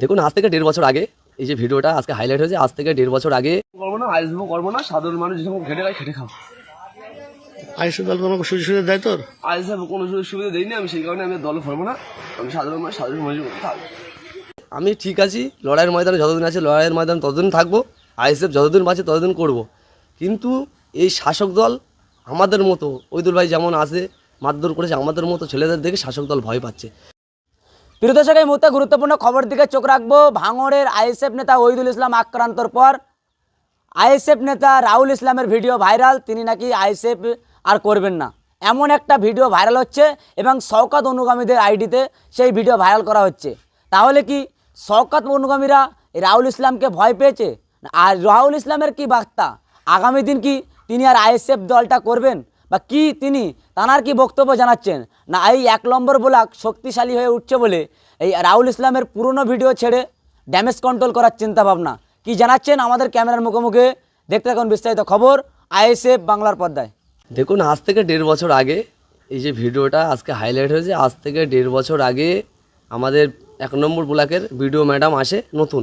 দেখুন আজ থেকে দেড় বছর আগে এই যে ভিডিওটা আজকে হাইলাইট হয়েছে আজ থেকে দেড় বছর আগে করব না আইসবো করব না সাধারণ মানুষ যখন খেটে খায় খেটে খাও দল সুযোগ সুবিধা দেয় তোর? আইসব কোনো সুযোগ সুবিধা দিইনি আমি সেই কারণে আমি দল করব না আমি সাধারণ মানুষ সাধারণ মানুষের থাকব। আমি ঠিক আছি লড়াইয়ের ময়দানে যতদিন আছে লড়াইয়ের ময়দান ততদিন থাকব আইএসএফ যতদিন বাঁচে ততদিন করব। কিন্তু এই শাসক দল আমাদের মতো ওইদুল ভাই যেমন আছে মারধর করেছে আমাদের মতো ছেলেদের দেখে শাসক দল ভয় পাচ্ছে। প্রিয় দর্শক এই মুহূর্তে গুরুত্বপূর্ণ খবর দিকে চোখ রাখব। ভাঙড়ের আইএসএফ নেতা ওহিদুল ইসলাম আক্রান্তর পর। আইএসএফ নেতা রাহুল ইসলামের ভিডিও ভাইরাল। তিনি নাকি আইএসএফ আর করবেন না। এমন একটা ভিডিও ভাইরাল হচ্ছে এবং শওকাত অনুগামীদের আইডিতে সেই ভিডিও ভাইরাল করা হচ্ছে। তাহলে কি শওকাত অনুগামীরা রাহুল ইসলামকে ভয় পেয়েছে? আর রাহুল ইসলামের কি বার্তা? আগামী দিন কি তিনি আর আইএসএফ দলটা করবেন? বা কি তিনি তানার কি বক্তব্য জানাচ্ছেন? না, এই এক নম্বর ব্লক শক্তিশালী হয়ে উঠছে বলে এই রাহুল ইসলামের পুরনো ভিডিও ছেড়ে ড্যামেজ কন্ট্রোল করার চিন্তা ভাবনা কি জানাচ্ছেন আমাদের ক্যামেরার মুখোমুখি? দেখতে থাকুন বিস্তারিত খবর আইএসএফ বাংলার পর্দায়। দেখুন, আজ থেকে দেড় বছর আগে এই যে ভিডিওটা আজকে হাইলাইট হয়েছে, আজ থেকে দেড় বছর আগে আমাদের এক নম্বর ব্লকের ভিডিও ম্যাডাম আসে নতুন।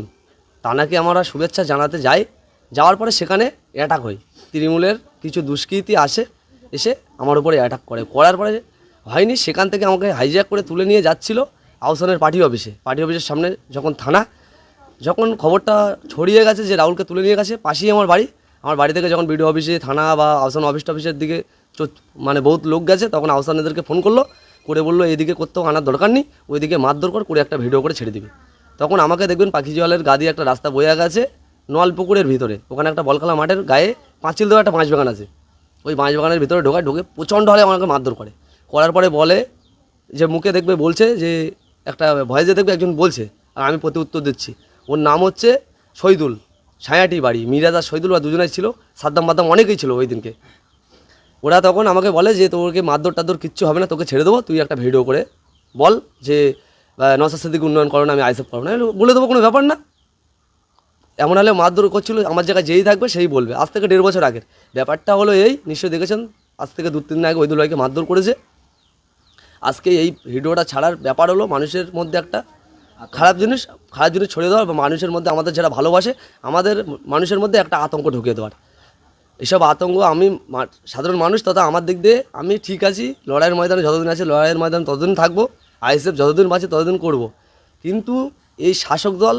তানাকে আমরা শুভেচ্ছা জানাতে যাই? যাওয়ার পরে সেখানে অ্যাটাক হয়। তৃণমূলের কিছু দুষ্কৃতী আসে এসে আমার উপরে অ্যাটাক করে। করার পরে হয়নি, সেখান থেকে আমাকে হাইজ্যাক করে তুলে নিয়ে যাচ্ছিল আহসানের পার্টি অফিসে। পার্টি অফিসের সামনে যখন থানা, যখন খবরটা ছড়িয়ে গেছে যে রাহুলকে তুলে নিয়ে গেছে, পাশেই আমার বাড়ি। আমার বাড়ি থেকে যখন বিডিও অফিসে, থানা বা আহসান অফিস টফিসের দিকে মানে বহুত লোক গেছে, তখন আহসান এদেরকে ফোন করল, করে বলল, এদিকে করতেও আনার দরকার নেই, ওইদিকে মারধর কর, করে একটা ভিডিও করে ছেড়ে দিবে। তখন আমাকে দেখবেন পাখি জলের গা দিয়ে একটা রাস্তা বয়ে গেছে, নলপুকুরের ভিতরে। ওখানে একটা বলখালা মাঠের গায়ে পাঁচিল দেওয়া একটা পাঁচ বাগান আছে। ওই বাঁশ বাগানের ভিতরে ঢোকায়, ঢোকে প্রচণ্ড হলে আমাকে মারধর করে। করার পরে বলে যে, মুখে দেখবে বলছে যে, একটা ভয়েসে দেখবে একজন বলছে, আর আমি প্রতি উত্তর দিচ্ছি। ওর নাম হচ্ছে শহীদুল ছায়াটি বাড়ি। মিরাজ আর শহীদুল বা দুজনেই ছিল, সাদ্দাম বাদ্দাম অনেকেই ছিল ওই দিনকে। ওরা তখন আমাকে বলে যে, তোকে মারধর টাদর কিচ্ছু হবে না, তোকে ছেড়ে দেবো, তুই একটা ভিডিও করে বল যে নসার সিদ্দিক উন্নয়ন করো না, আমি আইসেফ করো না। বলে দেবো, কোনো ব্যাপার না। এমন হলে মারধর করছিল, আমার জায়গায় যেই থাকবে সেই বলবে। আজ থেকে দেড় বছর আগের। ব্যাপারটা হলো এই, নিশ্চয়ই দেখেছেন? আজ থেকে দু তিন দিন আগে ওইদুল ভাইকে মারধর করেছে। আজকে এই ভিডিওটা ছাড়ার ব্যাপার হলো মানুষের মধ্যে একটা খারাপ জিনিস খারাপ জিনিস ছড়িয়ে দেওয়ার বা মানুষের মধ্যে আমাদের যারা ভালোবাসে, আমাদের মানুষের মধ্যে একটা আতঙ্ক ঢুকিয়ে দেওয়ার। এসব আতঙ্ক আমি সাধারণ মানুষ তথা আমার দিক দিয়ে আমি ঠিক আছি, লড়াইয়ের ময়দানে যতদিন আছে, লড়াইয়ের ময়দানে ততদিন থাকব, আইএসএফ যতদিন বাঁচে ততদিন করব। কিন্তু এই শাসক দল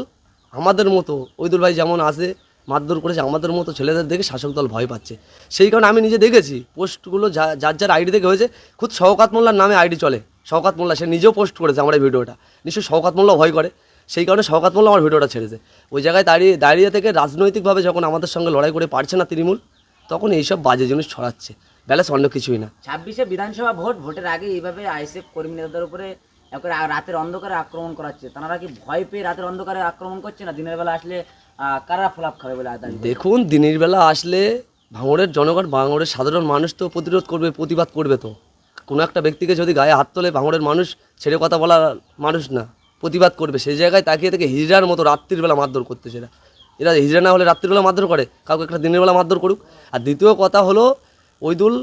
আমাদের মতো, ওইদুল ভাই যেমন আছে, মারধর করেছে, আমাদের মতো ছেলেদের দেখে শাসক দল ভয় পাচ্ছে। সেই কারণে আমি নিজে দেখেছি, পোস্টগুলো যা, যার যার আইডি থেকে হয়েছে, খুদ শওকাত মোল্লার নামে আইডি চলে। শওকাত মোল্লা, সে নিজেও পোস্ট করেছে আমার এই ভিডিওটা। নিশ্চয়ই শওকাত মোল্লা ভয় করে। সেই কারণে শওকাত মোল্লা আমার ভিডিওটা ছেড়েছে। ওই জায়গায় দাঁড়িয়ে দাঁড়িয়ে থেকে রাজনৈতিকভাবে যখন আমাদের সঙ্গে লড়াই করে পারছে না তৃণমূল, তখন এইসব বাজে জিনিস ছড়াচ্ছে। ব্যালেন্স অন্য কিছুই না। ছাব্বিশে বিধানসভা ভোট, ভোটের আগে এইভাবে আইসিএফ কর্মী নেতাদের উপরে একবারে রাতের অন্ধকারে আক্রমণ করাচ্ছে। তারা কি ভয় পেয়ে রাতের অন্ধকারে আক্রমণ করছে না? দিনের বেলা আসলে কারা ফলাপ খাবে বলে দেখুন, দিনের বেলা আসলে ভাঙড়ের জনগণ, ভাঙড়ের সাধারণ মানুষ তো প্রতিরোধ করবে, প্রতিবাদ করবে তো। কোনো একটা ব্যক্তিকে যদি গায়ে হাত তোলে, ভাঙড়ের মানুষ ছেড়ে কথা বলা মানুষ না, প্রতিবাদ করবে। সেই জায়গায় তাকিয়ে থেকে হিজড়ার মতো রাত্রির বেলা মারধর করতেছে এরা এরা হিজড়া না হলে রাত্রিবেলা মারধর করে, কাউকে একটা দিনের বেলা মারধর করুক। আর দ্বিতীয় কথা হলো, ওইদুল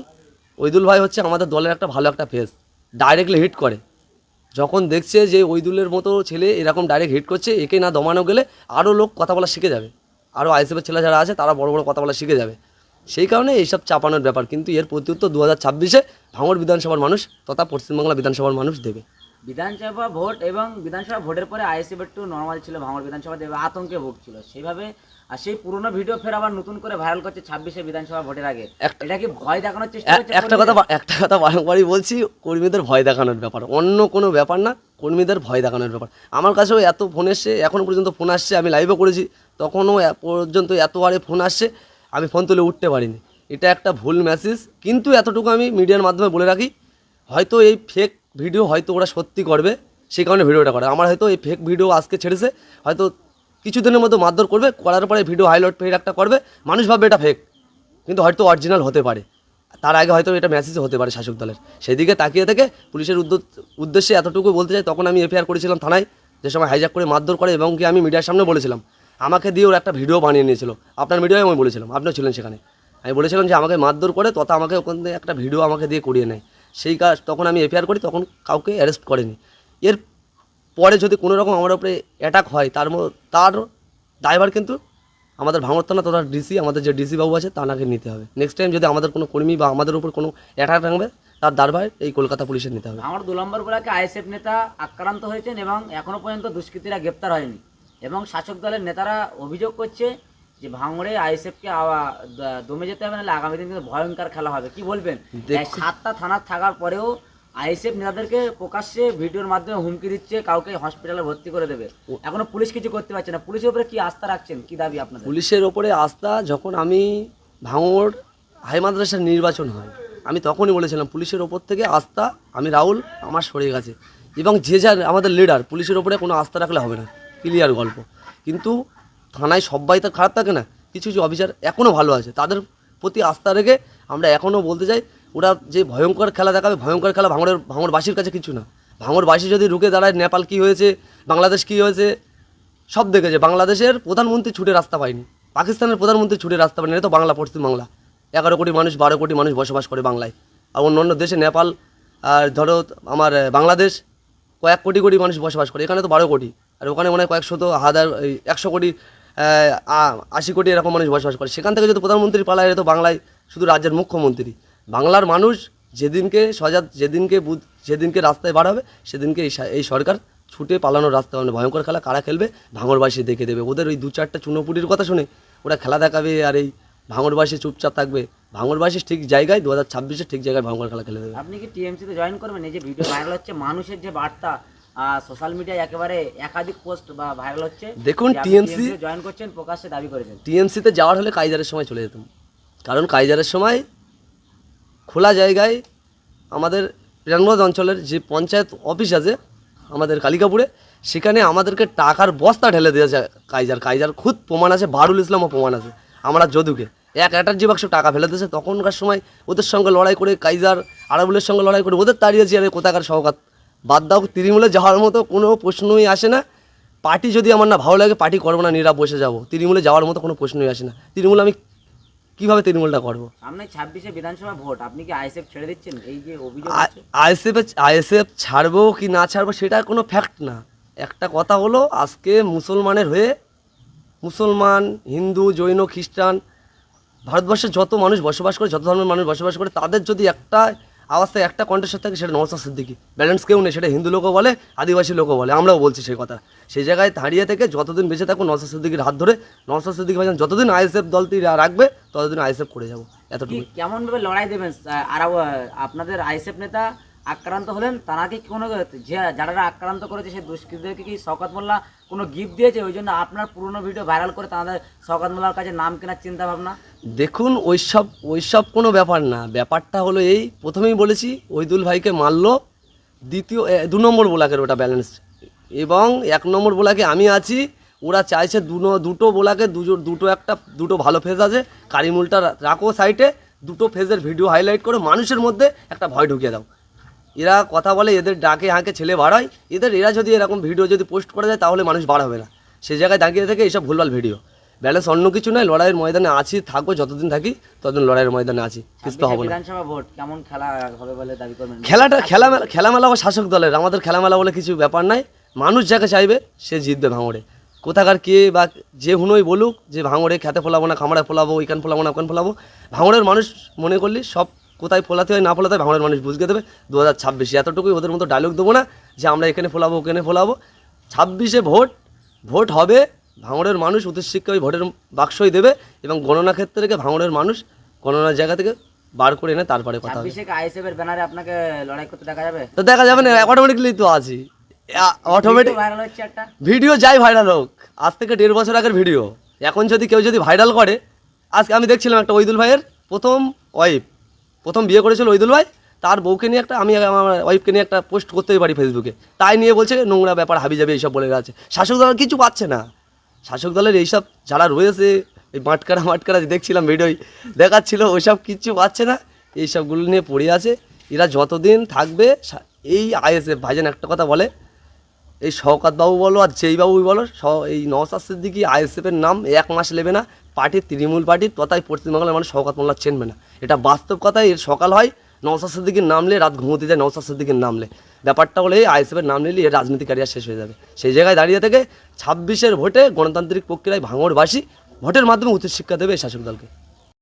ওইদুল ভাই হচ্ছে আমাদের দলের একটা ভালো একটা ফেস ডাইরেক্টলি হিট করে। যখন দেখছে যে ওইদুলের মতো ছেলে এরকম ডাইরেক্ট হিট করছে, একে না দমানো গেলে আরও লোক কথা বলা শিখে যাবে। আরও আইএসএফের ছেলে যারা আছে, তারা বড় বড় কথা বলা শিখে যাবে। সেই কারণে এইসব চাপানোর ব্যাপার। কিন্তু এর প্রত্যুত্তর দু হাজার ছাব্বিশে ভাঙড় বিধানসভার মানুষ তথা পশ্চিমবাংলা বিধানসভার মানুষ দেবে। বিধানসভা ভোট এবং বিধানসভা ভোটের পরে আইএসএফ একটু নর্মাল ছিল, ভাঙড় বিধানসভা দেবে আতঙ্কে ভুগছিল সেইভাবে আর সেই পুরনো ভিডিও ফের আবার নতুন করে ভাইরাল করছে ছাব্বিশে বিধানসভা ভোটের আগে। এটা কি ভয় দেখানোর চেষ্টা একটা কথা একটা কথা বারংবারই বলছি কর্মীদের ভয় দেখানোর ব্যাপার। অন্য কোনো ব্যাপার না কর্মীদের ভয় দেখানোর ব্যাপার। আমার কাছেও এত ফোন এসছে এখনও পর্যন্ত ফোন আসছে আমি লাইভও করেছি। তখনও পর্যন্ত এত আরে ফোন আসছে আমি ফোন তুলে উঠতে পারিনি। এটা একটা ভুল মেসেজ কিন্তু এতটুকু আমি মিডিয়ার মাধ্যমে বলে রাখি হয়তো এই ফেক ভিডিও হয়তো ওরা সত্যি করবে সেই কারণে ভিডিওটা করে। আমার হয়তো এই ফেক ভিডিও আজকে ছেড়েছে হয়তো কিছুদিনের মতো মারধর করবে, করার পরে ভিডিও হাইলাইট ফের একটা করবে, মানুষ ভাববে এটা ফেক কিন্তু হয়তো অরিজিনাল হতে পারে। তার আগে হয়তো এটা মেসেজ হতে পারে শাসক দলের। সেদিকে তাকিয়ে থেকে পুলিশের উদ্দ- উদ্দেশ্যে এতটুকু বলতে চাই, তখন আমি এফআইআর করেছিলাম থানায়, যে সময় হাইজ্যাক করে মারধর করে এবং কি আমি মিডিয়ার সামনে বলেছিলাম। আমাকে দিয়ে ওর একটা ভিডিও বানিয়ে নিয়েছিল। আপনার মিডিয়ায় আমি বলেছিলাম, আপনিও ছিলেন সেখানে। আমি বলেছিলাম যে আমাকে মারধর করে, তথা আমাকে ওখান থেকে একটা ভিডিও আমাকে দিয়ে করিয়ে নেয়। সেই কাজ তখন আমি এফআইআর করি, তখন কাউকে অ্যারেস্ট করেনি। এর পরে যদি কোনো রকম আমার উপরে অ্যাটাক হয় তার তার ড্রাইভার কিন্তু আমাদের ভাঙর থানা তোরা ডিসি আমাদের যে ডিসি বাবু আছে তানাকে নিতে হবে। নেক্সট টাইম যদি আমাদের কোনো কর্মী বা আমাদের উপর কোনো অ্যাটাক থাকবে তার দারভার এই কলকাতা পুলিশের নিতে হবে। আমার দু নম্বর ব্লকে আইএসএফ নেতা আক্রান্ত হয়েছেন এবং এখনও পর্যন্ত দুষ্কৃতীরা গ্রেপ্তার হয়নি। এবং শাসক দলের নেতারা অভিযোগ করছে যে ভাঙড়ে আইএসএফকে দমে যেতে হবে নাহলে আগামী দিন কিন্তু ভয়ঙ্কর খেলা হবে। কি বলবেন? সাতটা থানা থাকার পরেও আইএসএফ নেতাদেরকে প্রকাশ্যে ভিডিওর মাধ্যমে হুমকি দিচ্ছে কাউকে হসপিটালে ভর্তি করে দেবে। এখনও পুলিশ কিছু করতে পারছে না। পুলিশের উপরে কি আস্থা রাখছেন? কি দাবি আপনাদের? পুলিশের ওপরে আস্থা যখন আমি ভাঙড় হাই মাদ্রাসার নির্বাচন হয় আমি তখনই বলেছিলাম পুলিশের ওপর থেকে আস্থা আমি রাহুল আমার সরে গেছে। এবং যে যার আমাদের লিডার পুলিশের ওপরে কোনো আস্থা রাখলে হবে না। ক্লিয়ার গল্প। কিন্তু থানায় সবাই তো খারাপ থাকে না। কিছু কিছু অফিসার এখনও ভালো আছে। তাদের প্রতি আস্থা রেখে আমরা এখনও বলতে চাই ওরা যে ভয়ঙ্কর খেলা দেখাবে, ভয়ঙ্কর খেলা ভাঙড়ের, ভাঙড়বাসীর কাছে কিছু না। ভাঙড়বাসী যদি রুখে দাঁড়ায়, নেপাল কী হয়েছে, বাংলাদেশ কী হয়েছে, সব দেখেছে। বাংলাদেশের প্রধানমন্ত্রী ছুটে রাস্তা পায়নি। পাকিস্তানের প্রধানমন্ত্রী ছুটে রাস্তা পায়নি, এটা তো বাংলা পশ্চিম বাংলা এগারো কোটি মানুষ, বারো কোটি মানুষ বসবাস করে বাংলায়। আর অন্য অন্য দেশে, নেপাল, আর ধরো আমার বাংলাদেশ, কয়েক কোটি কোটি মানুষ বসবাস করে। এখানে তো বারো কোটি। আর ওখানে মনে হয় কয়েকশো তো হাজার একশো কোটি আশি কোটি এরকম মানুষ বসবাস করে। সেখান থেকে যদি প্রধানমন্ত্রী পালায় তো বাংলায় শুধু রাজ্যের মুখ্যমন্ত্রী। বাংলার মানুষ যেদিনকে সজাত যেদিনকে বুধ যেদিনকে রাস্তায় বার হবে সেদিনকে এই এই সরকার ছুটে পালানোর রাস্তা মানে ভয়ঙ্কর খেলা কারা খেলবে ভাঙরবাসী দেখে দেবে। ওদের ওই দু চারটা চুনোপুটির কথা শুনে ওরা খেলা দেখাবে আর এই ভাঙরবাসী চুপচাপ থাকবে। ভাঙরবাসী ঠিক জায়গায় দু হাজার ছাব্বিশে ঠিক জায়গায় ভয়ঙ্কর খেলা খেলে দেবে আপনি কি টিএমসিতে জয়েন করবেন? এই যে ভিডিও ভাইরাল হচ্ছে মানুষের যে বার্তা সোশ্যাল মিডিয়ায় একেবারে একাধিক পোস্ট বা ভাইরাল হচ্ছে দেখুন, TMC জয়েন করছেন প্রকাশ্যে দাবি করেছেন। টিএমসিতে যাওয়ার হলে কাইজারের সময় চলে যেতাম। কারণ কাইজারের সময় খোলা জায়গায় আমাদের প্রাণগঞ্জ অঞ্চলের যে পঞ্চায়েত অফিস আছে আমাদের কালিকাপুরে, সেখানে আমাদেরকে টাকার বস্তা ঢেলে দিয়েছে কাইজার কাইজার খুদ প্রমাণ আছে, বারুল ইসলামও প্রমাণ আছে, আমরা যদুকে। এক অ্যাটার্জি বাক্স টাকা ফেলে দিয়েছে, তখনকার সময় ওদের সঙ্গে লড়াই করে কাইজার আরাবুলের সঙ্গে লড়াই করে ওদের তাড়িয়েছি আর কোথাকার সহকাত বাদ দাও, তৃণমূলে যাওয়ার মতো কোনো প্রশ্নই আসে না। পার্টি যদি আমার না ভালো লাগে, পার্টি করব না নীরা বসে যাব। তৃণমূলে যাওয়ার মতো কোনো প্রশ্নই আসে না। তৃণমূল আমি কীভাবে তৃণমূলটা করব? সামনে ছাব্বিশে বিধানসভা ভোট আপনি কি আইএসএফ ছেড়ে দিচ্ছেন? এই যে অভিযোগ আইএসএফ আইএসএফ ছাড়বো কি না ছাড়বো সেটা কোনো ফ্যাক্ট না। একটা কথা হলো আজকে মুসলমানের হয়ে মুসলমান হিন্দু জৈন খ্রিস্টান ভারতবর্ষে যত মানুষ বসবাস করে যত ধর্মের মানুষ বসবাস করে তাদের যদি একটা আওয়াজটায় একটা কণ্ঠস্বর থাকে সেটা নওসাদ সিদ্দিকি। ব্যালেন্স কেউ নেই, সেটা হিন্দু লোকও বলে, আদিবাসী লোকও বলে, আমরাও বলছি সেই কথা। সেই জায়গায় দাঁড়িয়ে থেকে যতদিন বেঁচে থাকব নওসাদ সিদ্দিকির হাত ধরে নওসাদ সিদ্দিকি ভাইজান যতদিন আইএসএফ দলটি রাখবে, ততদিন আইএসএফ করে যাব। এতটুকু কেমন ভাবে লড়াই দেবেন আর আপনাদের আইএসএফ নেতা আক্রান্ত হলেন, তারা কি কোনো যে যারা আক্রান্ত করেছে সেই দুষ্কৃতীদেরকে কি শওকত মোল্লা কোনো গিফট দিয়েছে? ওই জন্য আপনার পুরনো ভিডিও ভাইরাল করে তাদের শওকত মোল্লার কাছে নাম কেনার চিন্তা ভাবনা? দেখুন ওইসব ওইসব কোনো ব্যাপার না। ব্যাপারটা হলো এই, প্রথমেই বলেছি, ওইদুল ভাইকে মারলো, দ্বিতীয় দু নম্বর বোলাকের ওটা ব্যালেন্স এবং এক নম্বর বোলাকে আমি আছি, ওরা চাইছে দুটো দুটো বোলাকে দুটো দুটো একটা, দুটো ভালো ফেজ আছে। কারিমুলটা রাখো সাইডে দুটো ফেজের ভিডিও হাইলাইট করে মানুষের মধ্যে একটা ভয় ঢুকিয়ে দাও। এরা কথা বলে এদের ডাকে হাঁকে ছেলে বাড়ায় এদের এরা যদি এরকম ভিডিও যদি পোস্ট করা যায় তাহলে মানুষ বাড়াবে না। সেই জায়গায় দাঁড়িয়ে থেকে এইসব ভুলভাল ভিডিও ব্যালেন্স অন্য কিছু নয় লড়াইয়ের ময়দানে আছি থাকব যতদিন থাকি ততদিন লড়াইয়ের ময়দানে আছি। কিছু হবে না। কেমন খেলা হবে বলে দাবি করবেন? খেলাটা খেলামেলা খেলামেলা ও শাসক দলের। আমাদের খেলামেলা বলে কিছু ব্যাপার নাই। মানুষ যাকে চাইবে সে জিতবে ভাঙড়ে। কোথাকার কে বা যে হুনোই বলুক যে ভাঙড়ে খেতে ফোলাবো না খামারে ফোলাবো ওইখান ফোলাবো না ওখান ফোলাবো। ভাঙড়ের মানুষ মনে করলি সব কোথায় ফোলাতে হয় না ফোলাতে হয় ভাঙড়ের মানুষ বুঝতে দেবে। দু হাজার ছাব্বিশে এতটুকুই ওদের মতো ডায়লগ দেবো না যে আমরা এখানে ফোলাবো ওখানে ফোলাবো। ছাব্বিশে ভোট ভোট হবে ভাঙড়ের মানুষ উচ্চশিক্ষা ওই ভোটের বাক্সই দেবে এবং গণনা ক্ষেত্রে থেকে ভাঙড়ের মানুষ গণনার জায়গা থেকে বার করে এনে তারপরে কথা হবে। ছাব্বিশে ব্যানারে আপনাকে লড়াই করতে দেখা যাবে? তো দেখা যাবে না অটোমেটিকলি তো আছি। অটোমেটিক ভাইরাল হচ্ছে একটা। ভিডিও যাই ভাইরাল হোক আজ থেকে দেড় বছর আগের ভিডিও। এখন যদি কেউ যদি ভাইরাল করে আজকে আমি দেখছিলাম একটা ওইদুল ভাইয়ের প্রথম ওয়াইফ প্রথম বিয়ে করেছিল ওইদুল ভাই, তার বউকে নিয়ে একটা, আমি আমার ওয়াইফকে নিয়ে একটা পোস্ট করতেই পারি ফেসবুকে তাই নিয়ে বলছে নোংরা ব্যাপার, হাবি যাবে, এইসব বলে আছে শাসক দল কিছু পাচ্ছে না। শাসক দলের এইসব যারা রয়েছে, এই মাটকারা মাটকারা দেখছিলাম ভিডিওই দেখাচ্ছিল, ওইসব কিচ্ছু পাচ্ছে না। এইসবগুলো নিয়ে পড়ে আছে। এরা যতদিন থাকবে এই আইএসএফ ভাইজান একটা কথা বলে এই শওকাত বাবু বলো আর যেই বাবুই বলো এই নওসাদ সিদ্দিকি আইএসএফের নাম এক মাস নেবে না। পার্টি তৃণমূল পার্টি তথায় পশ্চিমবাংলার মানুষ শওকাত মোল্লা চেনবে না। এটা বাস্তব কথাই এর সকাল হয় নওসাদ সিদ্দিকির নামলে রাত ঘুমোতে যায় নওসাদ সিদ্দিকির নামলে ব্যাপারটা হলে আইএসএফের নাম নিলে, এর রাজনীতি ক্যারিয়ার শেষ হয়ে যাবে। সেই জায়গায় দাঁড়িয়ে থেকে ছাব্বিশের ভোটে গণতান্ত্রিক প্রক্রিয়ায় ভাঙড়বাসী ভোটের মাধ্যমে উচ্চশিক্ষা দেবে এই শাসক দলকে।